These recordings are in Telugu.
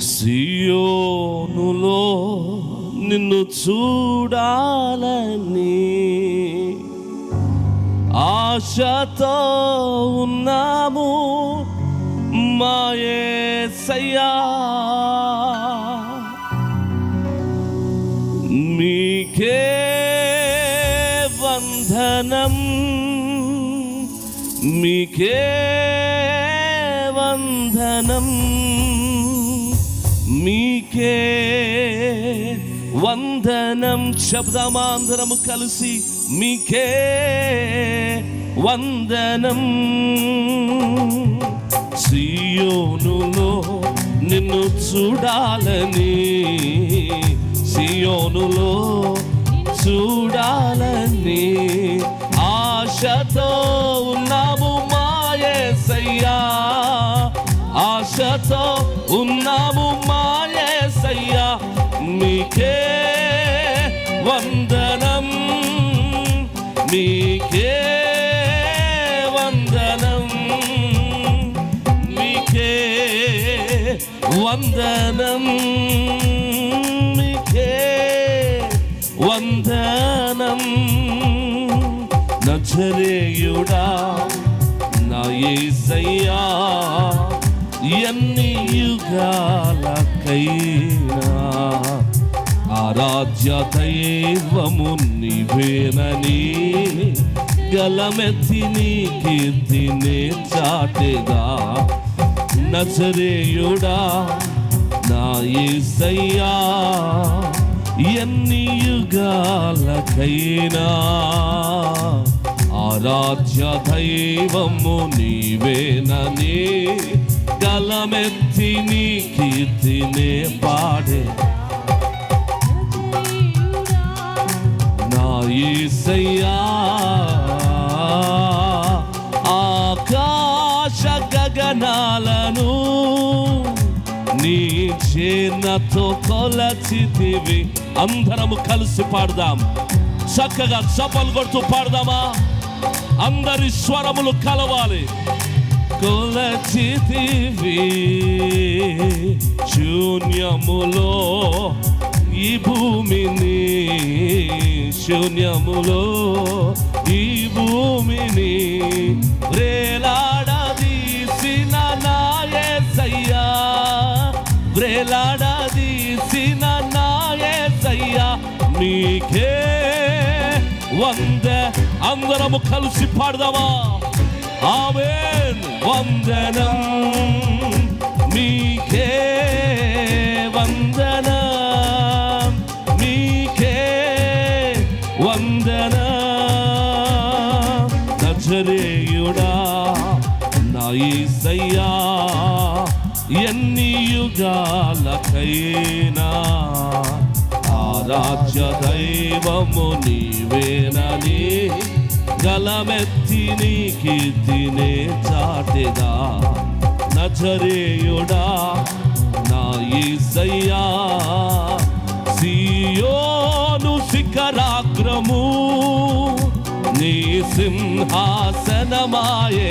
సియోనులో నిన్ను చూడాలని ఆశతో ఉన్నాము మాయే సయ్యా మీకే వందనం మీకే వందనం. నీకే వందనం శబ్దమాంధ్రము కలిసి. మీకే వందనం. సియోనులో నిన్ను చూడాలని. సియోనులో చూడాలని. ఆశతో ఉన్నాము మాయేసయ్యా ఆశతో ఉన్నాము మీకే వందనం మీకే వందనం మీకే వందనం మీకే వందనం. నజరేయుడా నా యేసయ్యా ఎన్ని యుగాలకైనా ఆరాధ్య దైవము నీవేనని గలమెత్తి నీ కీర్తినే చాటెదా నజరేయుడా నా ఏసయ్యా ఎన్ని యుగాలకైనా. ఆరాధ్య దైవము నీవేనని గలమెత్తి నీ కీర్తినే పాడే. నా ఆకాశ గగనాలను నీ చేనతో కొలచితివి. అందరము కలిసి పాడదాం. చక్కగా చప్పలు కొడుతూ పాడదామా? అందరి స్వరములు కలవాలి. కొలచితివి. శూన్యములో ఈ భూమిని శూన్యములో ఈ భూమిని వ్రేలాడదీసిన నాయసయ్యా. వ్రేలాడదీసిన నాయసయ్యా. మీకే వంద అందరము కలిసి పాడదామా? ఆమెన్. వందనం. మీకే నా ఈసయ్యా ఎన్ని యుగాలకైనా ఆరాధ్య దైవము నీవేనని గలమెత్తి నీ కీర్తినే చాటిదా. నజరేయుడా నా ఈసయ్యా సియోను శిఖరాగ్రము నీ సింహాసనమాయే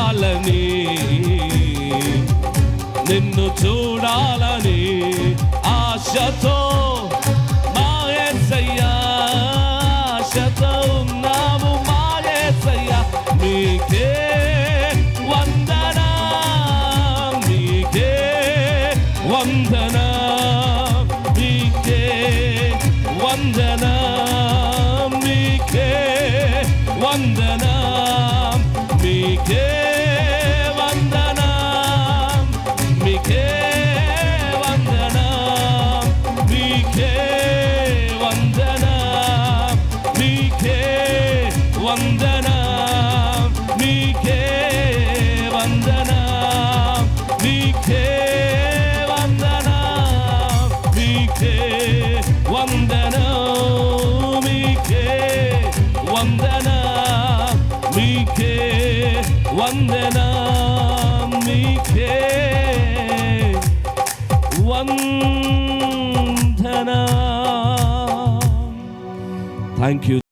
చూడాలని నిన్ను చూడాలని ఆశతో మా ఆశతో ఉన్నాము మా ఏసయ్యా. వందన వందనా వందన వందనా వందన మీకే వందన వందనా వందన మీకే వందన మీకే వందన మీకే వందన థ్యాంక్ యూ